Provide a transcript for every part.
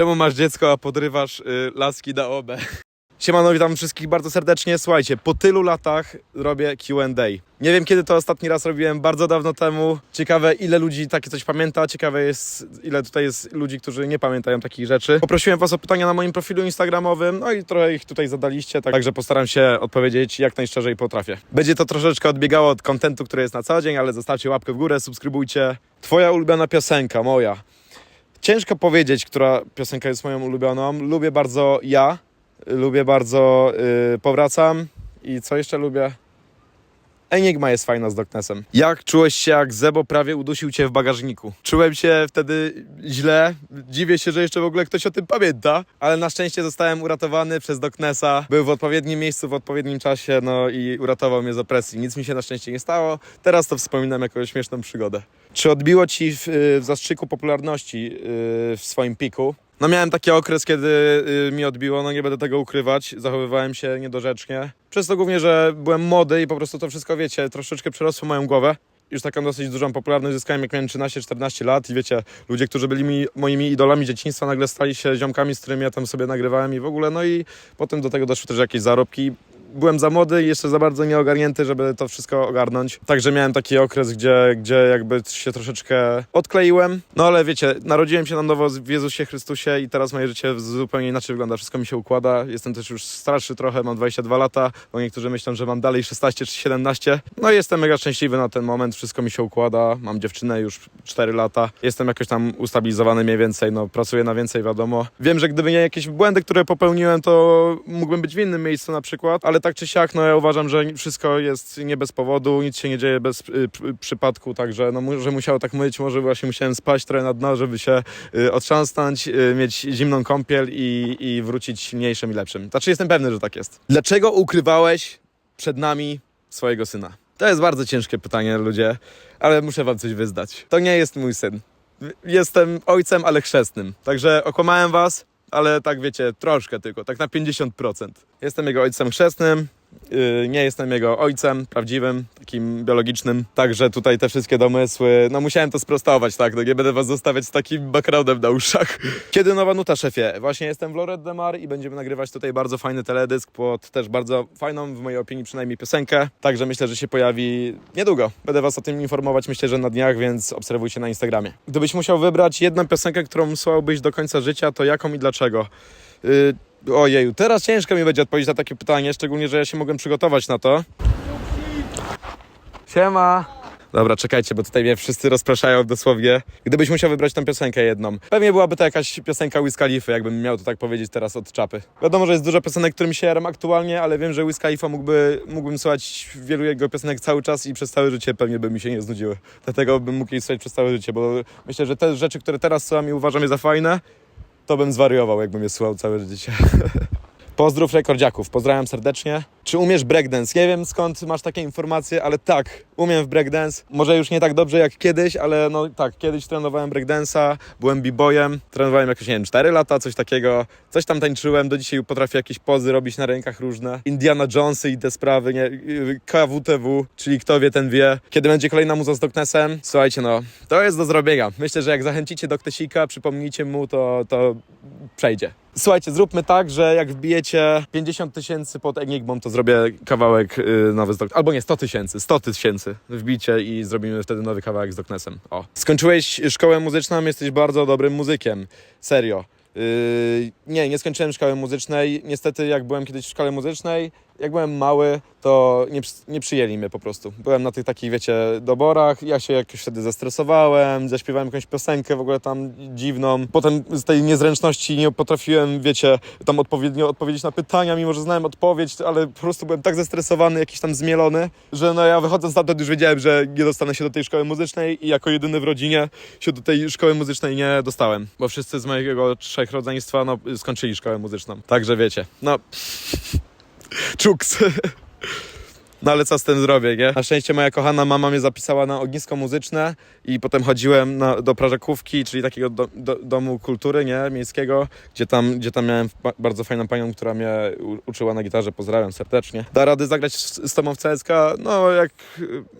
Czemu masz dziecko, a podrywasz y, laski na obę? Siemano, witam wszystkich bardzo serdecznie. Słuchajcie, po tylu latach robię Q&A. Nie wiem, kiedy to ostatni raz robiłem, bardzo dawno temu. Ciekawe, ile ludzi takie coś pamięta. Ciekawe jest, ile tutaj jest ludzi, którzy nie pamiętają takich rzeczy. Poprosiłem was o pytania na moim profilu instagramowym, no i trochę ich tutaj zadaliście, tak- także postaram się odpowiedzieć jak najszczerzej potrafię. Będzie to troszeczkę odbiegało od kontentu, który jest na co dzień, ale zostawcie łapkę w górę, subskrybujcie. Twoja ulubiona piosenka, moja. Ciężko powiedzieć, która piosenka jest moją ulubioną. Lubię bardzo ja, lubię bardzo y, Powracam i co jeszcze lubię? Enigma jest fajna z Doknesem. Jak czułeś się, jak Zebo prawie udusił cię w bagażniku? Czułem się wtedy źle. Dziwię się, że jeszcze w ogóle ktoś o tym pamięta, ale na szczęście zostałem uratowany przez Doknesa. Był w odpowiednim miejscu, w odpowiednim czasie, no i uratował mnie z opresji. Nic mi się na szczęście nie stało. Teraz to wspominam jako śmieszną przygodę. Czy odbiło ci w, y, w zastrzyku popularności y, w swoim piku? No miałem taki okres, kiedy y, mi odbiło, no nie będę tego ukrywać, zachowywałem się niedorzecznie. Przez to głównie, że byłem młody i po prostu to wszystko, wiecie, troszeczkę przerosło moją głowę. Już taką dosyć dużą popularność zyskałem, jak miałem 13-14 lat i wiecie, ludzie, którzy byli mi, moimi idolami dzieciństwa, nagle stali się ziomkami, z którymi ja tam sobie nagrywałem i w ogóle, no i potem do tego doszły też jakieś zarobki. Byłem za młody i jeszcze za bardzo nieogarnięty, żeby to wszystko ogarnąć. Także miałem taki okres, gdzie, gdzie jakby się troszeczkę odkleiłem. No ale wiecie, narodziłem się na nowo w Jezusie Chrystusie i teraz moje życie zupełnie inaczej wygląda. Wszystko mi się układa. Jestem też już starszy trochę, mam 22 lata, bo niektórzy myślą, że mam dalej 16 czy 17. No i jestem mega szczęśliwy na ten moment, wszystko mi się układa. Mam dziewczynę już 4 lata. Jestem jakoś tam ustabilizowany mniej więcej, no pracuję na więcej, wiadomo. Wiem, że gdyby nie jakieś błędy, które popełniłem, to mógłbym być w innym miejscu na przykład, ale tak czy siak, no ja uważam, że wszystko jest nie bez powodu, nic się nie dzieje bez y, przy- przypadku, także no że musiało tak być, może właśnie musiałem spać trochę na dno, żeby się y, otrząsnąć, y, mieć zimną kąpiel i, i wrócić mniejszym i lepszym. Znaczy jestem pewny, że tak jest. Dlaczego ukrywałeś przed nami swojego syna? To jest bardzo ciężkie pytanie, ludzie, ale muszę wam coś wyznać. To nie jest mój syn. Jestem ojcem, ale chrzestnym. Także okłamałem was, ale tak wiecie, troszkę tylko, tak na 50%. Jestem jego ojcem chrzestnym, nie jestem jego ojcem prawdziwym, takim biologicznym. Także tutaj te wszystkie domysły, no musiałem to sprostować, tak, no nie będę was zostawiać z takim backgroundem na uszach. Kiedy nowa nuta, szefie? Właśnie jestem w Loret de Mar i będziemy nagrywać tutaj bardzo fajny teledysk pod też bardzo fajną, w mojej opinii przynajmniej piosenkę. Także myślę, że się pojawi niedługo. Będę was o tym informować, myślę, że na dniach, więc obserwujcie na Instagramie. Gdybyś musiał wybrać jedną piosenkę, którą słuchałbyś do końca życia, to jaką i dlaczego? Yy, Ojeju, teraz ciężko mi będzie odpowiedzieć na takie pytanie, szczególnie, że ja się mogłem przygotować na to. Siema! Dobra, czekajcie, bo tutaj mnie wszyscy rozpraszają dosłownie. Gdybyś musiał wybrać tą piosenkę jedną, pewnie byłaby to jakaś piosenka Wiz Khalifa, jakbym miał to tak powiedzieć teraz od czapy. Wiadomo, że jest dużo piosenek, którymi się jaram aktualnie, ale wiem, że Wiz Khalifa mógłby, mógłbym słuchać wielu jego piosenek cały czas i przez całe życie pewnie by mi się nie znudziły. Dlatego bym mógł jej słuchać przez całe życie, bo myślę, że te rzeczy, które teraz słucham i uważam je za fajne, to bym zwariował, jakbym je słuchał całe życie. Pozdrów rekordziaków, pozdrawiam serdecznie. Czy umiesz breakdance? Nie wiem skąd masz takie informacje, ale tak, umiem w breakdance. Może już nie tak dobrze jak kiedyś, ale no tak, kiedyś trenowałem breakdance'a, byłem b-boyem, trenowałem jakieś, nie wiem, 4 lata, coś takiego. Coś tam tańczyłem, do dzisiaj potrafię jakieś pozy robić na rękach różne. Indiana Jonesy i te sprawy, nie? KWTW, czyli kto wie, ten wie. Kiedy będzie kolejna muza z Doknesem? Słuchajcie, no, to jest do zrobienia. Myślę, że jak zachęcicie Doktesika, przypomnijcie mu, to, to przejdzie. Słuchajcie, zróbmy tak, że jak wbijecie 50 tysięcy pod Enigmą, to zrobię kawałek y, nowy z Dok- Albo nie, 100 tysięcy, 100 tysięcy wbicie i zrobimy wtedy nowy kawałek z Doknesem. O. Skończyłeś szkołę muzyczną, jesteś bardzo dobrym muzykiem. Serio. Yy, nie, nie skończyłem szkoły muzycznej. Niestety, jak byłem kiedyś w szkole muzycznej, jak byłem mały, to nie, nie przyjęli mnie po prostu. Byłem na tych takich, wiecie, doborach. Ja się jakoś wtedy zestresowałem, zaśpiewałem jakąś piosenkę w ogóle tam dziwną. Potem z tej niezręczności nie potrafiłem, wiecie, tam odpowiednio odpowiedzieć na pytania, mimo że znałem odpowiedź, ale po prostu byłem tak zestresowany, jakiś tam zmielony, że no ja wychodząc stamtąd już wiedziałem, że nie dostanę się do tej szkoły muzycznej i jako jedyny w rodzinie się do tej szkoły muzycznej nie dostałem, bo wszyscy z mojego trzech rodzeństwa no, skończyli szkołę muzyczną. Także wiecie, no... Çok No ale co z tym zrobię, nie? Na szczęście moja kochana mama mnie zapisała na ognisko muzyczne i potem chodziłem na, do prażakówki, czyli takiego do, do, domu kultury, nie? Miejskiego, gdzie tam, gdzie tam miałem ba- bardzo fajną panią, która mnie uczyła na gitarze, pozdrawiam serdecznie. Da rady zagrać z, z tobą w CSK? No jak,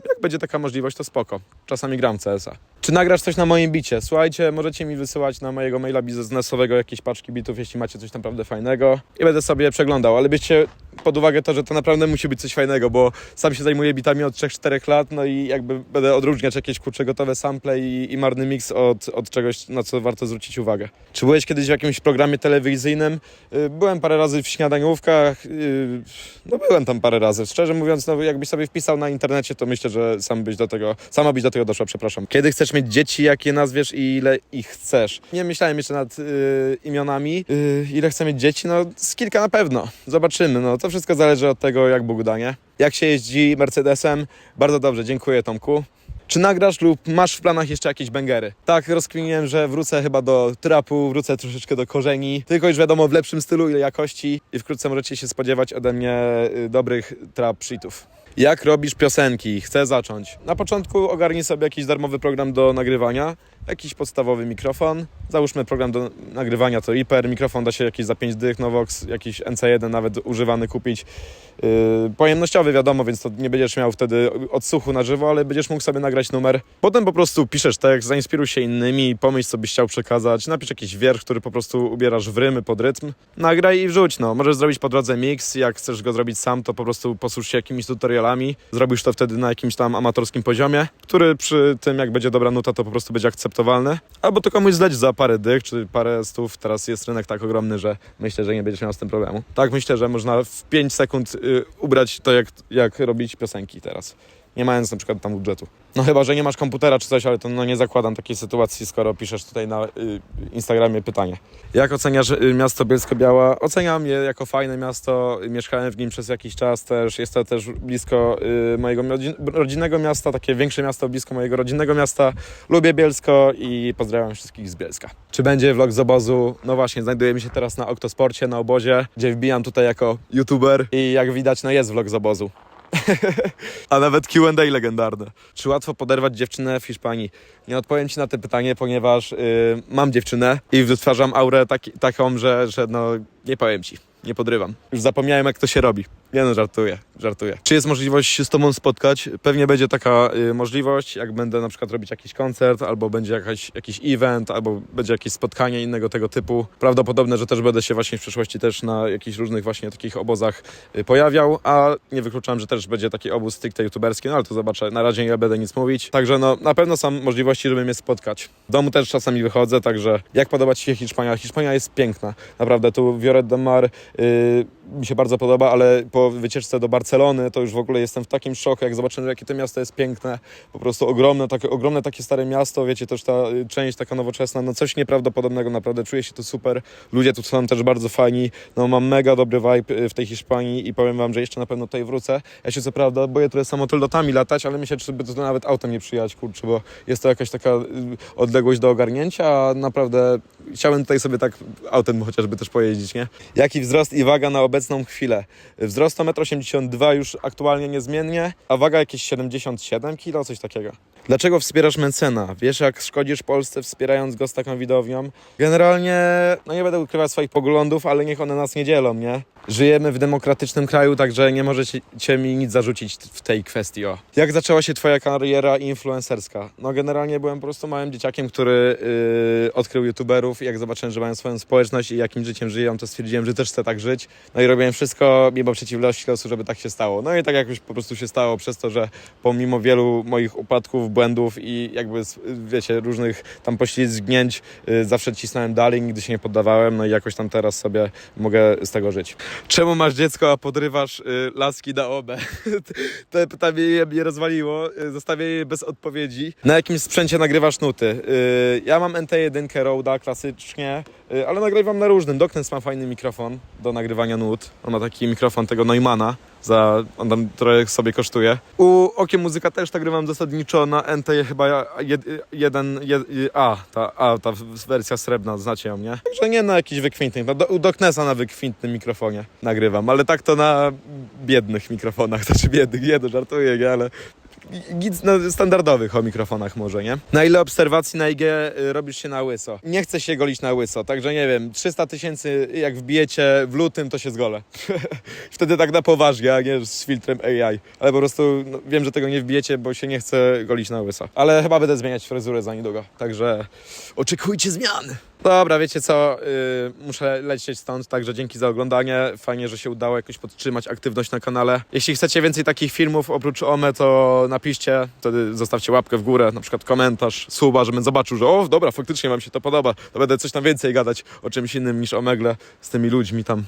jak będzie taka możliwość, to spoko. Czasami gram CS-a. Czy nagrasz coś na moim bicie? Słuchajcie, możecie mi wysyłać na mojego maila biznesowego jakieś paczki bitów, jeśli macie coś naprawdę fajnego i będę sobie przeglądał, ale bierzcie pod uwagę to, że to naprawdę musi być coś fajnego, bo sam się zajmuję bitami od 3-4 lat, no i jakby będę odróżniać jakieś kurcze gotowe sample i, i marny mix od, od czegoś, na co warto zwrócić uwagę. Czy byłeś kiedyś w jakimś programie telewizyjnym? Y, Byłem parę razy w śniadaniówkach, y, no byłem tam parę razy. Szczerze mówiąc, no jakbyś sobie wpisał na internecie, to myślę, że sam byś do tego, sama byś do tego doszła, przepraszam. Kiedy chcesz mieć dzieci, jak je nazwiesz i ile ich chcesz? Nie myślałem jeszcze nad y, imionami. Y, ile chcę mieć dzieci? No z kilka na pewno. Zobaczymy. No to wszystko zależy od tego, jak Bóg da, nie? Jak się jeździ Mercedesem? Bardzo dobrze, dziękuję Tomku. Czy nagrasz lub masz w planach jeszcze jakieś bęgery? Tak, rozkminiłem, że wrócę chyba do trapu, wrócę troszeczkę do korzeni, tylko już wiadomo w lepszym stylu i jakości i wkrótce możecie się spodziewać ode mnie y, dobrych trap sheetów. Jak robisz piosenki? Chcę zacząć. Na początku ogarnij sobie jakiś darmowy program do nagrywania, jakiś podstawowy mikrofon. Załóżmy program do nagrywania to Reaper, mikrofon da się jakiś za 5 dych, Novox, jakiś NC1 nawet używany kupić. Yy, pojemnościowy wiadomo, więc to nie będziesz miał wtedy odsłuchu na żywo, ale będziesz mógł sobie nagrać numer. Potem po prostu piszesz tekst, zainspiruj się innymi, pomyśl co byś chciał przekazać, napisz jakiś wiersz, który po prostu ubierasz w rymy pod rytm, nagraj i wrzuć, no. Możesz zrobić po drodze mix, jak chcesz go zrobić sam, to po prostu posłuż się jakimiś tutorialami, zrobisz to wtedy na jakimś tam amatorskim poziomie, który przy tym jak będzie dobra nuta, to po prostu będzie akceptowalny. Albo to komuś zdać za parę dych, czy parę stów, teraz jest rynek tak ogromny, że myślę, że nie będziesz miał z tym problemu. Tak, myślę, że można w 5 sekund y, ubrać to, jak, jak robić piosenki teraz. Nie mając na przykład tam budżetu. No chyba, że nie masz komputera czy coś, ale to no nie zakładam takiej sytuacji, skoro piszesz tutaj na y, Instagramie pytanie. Jak oceniasz y, miasto Bielsko-Biała? Oceniam je jako fajne miasto, mieszkałem w nim przez jakiś czas też, jest to też blisko y, mojego rodzin- rodzinnego miasta, takie większe miasto blisko mojego rodzinnego miasta. Lubię Bielsko i pozdrawiam wszystkich z Bielska. Czy będzie vlog z obozu? No właśnie, znajdujemy się teraz na Oktosporcie, na obozie, gdzie wbijam tutaj jako youtuber i jak widać, no jest vlog z obozu. A nawet Q&A legendarne. Czy łatwo poderwać dziewczynę w Hiszpanii? Nie odpowiem Ci na to pytanie, ponieważ y, mam dziewczynę i wytwarzam aurę taki, taką, że, że no nie powiem Ci. Nie podrywam. Już zapomniałem, jak to się robi. Nie no, żartuję, żartuję. Czy jest możliwość się z Tobą spotkać? Pewnie będzie taka y, możliwość, jak będę na przykład robić jakiś koncert, albo będzie jakaś, jakiś event, albo będzie jakieś spotkanie innego tego typu. Prawdopodobne, że też będę się właśnie w przyszłości też na jakichś różnych właśnie takich obozach y, pojawiał, a nie wykluczam, że też będzie taki obóz stricte youtuberski, no ale to zobaczę. Na razie nie będę nic mówić. Także no, na pewno są możliwości, żeby mnie spotkać. W domu też czasami wychodzę, także jak podoba Ci się Hiszpania? Hiszpania jest piękna. Naprawdę, tu Vioret de Mar y, mi się bardzo podoba, ale po wycieczce do Barcelony to już w ogóle jestem w takim szoku, jak zobaczyłem, jakie to miasto jest piękne. Po prostu ogromne, takie, ogromne takie stare miasto, wiecie, też ta y, część taka nowoczesna, no coś nieprawdopodobnego, naprawdę czuję się tu super. Ludzie tu są też bardzo fajni, no mam mega dobry vibe y, w tej Hiszpanii i powiem wam, że jeszcze na pewno tutaj wrócę. Ja się co prawda boję trochę samotylotami latać, ale myślę, czy by to nawet autem nie przyjechać, kurczę, bo jest to jakaś taka y, odległość do ogarnięcia, a naprawdę chciałem tutaj sobie tak autem chociażby też pojeździć, nie? Jaki wzrost i waga na obecną chwilę? Wzrost to 1,82 m już aktualnie niezmiennie, a waga jakieś 77 kg, coś takiego. Dlaczego wspierasz Mencena? Wiesz, jak szkodzisz Polsce wspierając go z taką widownią? Generalnie, no nie będę ukrywać swoich poglądów, ale niech one nas nie dzielą, nie? Żyjemy w demokratycznym kraju, także nie możecie mi nic zarzucić w tej kwestii, o. Jak zaczęła się twoja kariera influencerska? No generalnie byłem po prostu małym dzieciakiem, który yy, odkrył youtuberów jak zobaczyłem, że mają swoją społeczność i jakim życiem żyją, to stwierdziłem, że też chcę tak żyć. No i robiłem wszystko mimo przeciwności losu, żeby tak się stało. No i tak jakoś po prostu się stało przez to, że pomimo wielu moich upadków, błędów i jakby, wiecie, różnych tam poślizgnięć, yy, zawsze cisnąłem dalej, nigdy się nie poddawałem, no i jakoś tam teraz sobie mogę z tego żyć. Czemu masz dziecko, a podrywasz y, laski na obę? to pytanie mnie rozwaliło, y, zostawię je bez odpowiedzi. Na jakim sprzęcie nagrywasz nuty? Y, ja mam NT1 Roda klasycznie, ale nagrywam na różnym. Doknes ma fajny mikrofon do nagrywania nut. On ma taki mikrofon tego Neumana. za, on tam trochę sobie kosztuje. U Okiem Muzyka też nagrywam zasadniczo na NT chyba jed, jeden, jed, A, ta, A, ta wersja srebrna, znacie ją, nie? Także nie na jakichś wykwintnych, no, do, u Doknesa na wykwintnym mikrofonie nagrywam, ale tak to na biednych mikrofonach, znaczy biednych, nie, no żartuję, nie, ale Git na standardowych o mikrofonach może, nie? Na ile obserwacji na IG robisz się na łyso? Nie chcę się golić na łyso, także nie wiem, 300 tysięcy jak wbijecie w lutym, to się zgolę. Wtedy tak na poważnie, a nie z filtrem AI. Ale po prostu no, wiem, że tego nie wbijecie, bo się nie chcę golić na łyso. Ale chyba będę zmieniać fryzurę za niedługo, także oczekujcie zmian. Dobra, wiecie co, yy, muszę lecieć stąd, także dzięki za oglądanie. Fajnie, że się udało jakoś podtrzymać aktywność na kanale. Jeśli chcecie więcej takich filmów oprócz OME, to napiszcie, wtedy zostawcie łapkę w górę, na przykład komentarz, suba, żebym zobaczył, że o, dobra, faktycznie wam się to podoba, to będę coś na więcej gadać o czymś innym niż o megle z tymi ludźmi tam.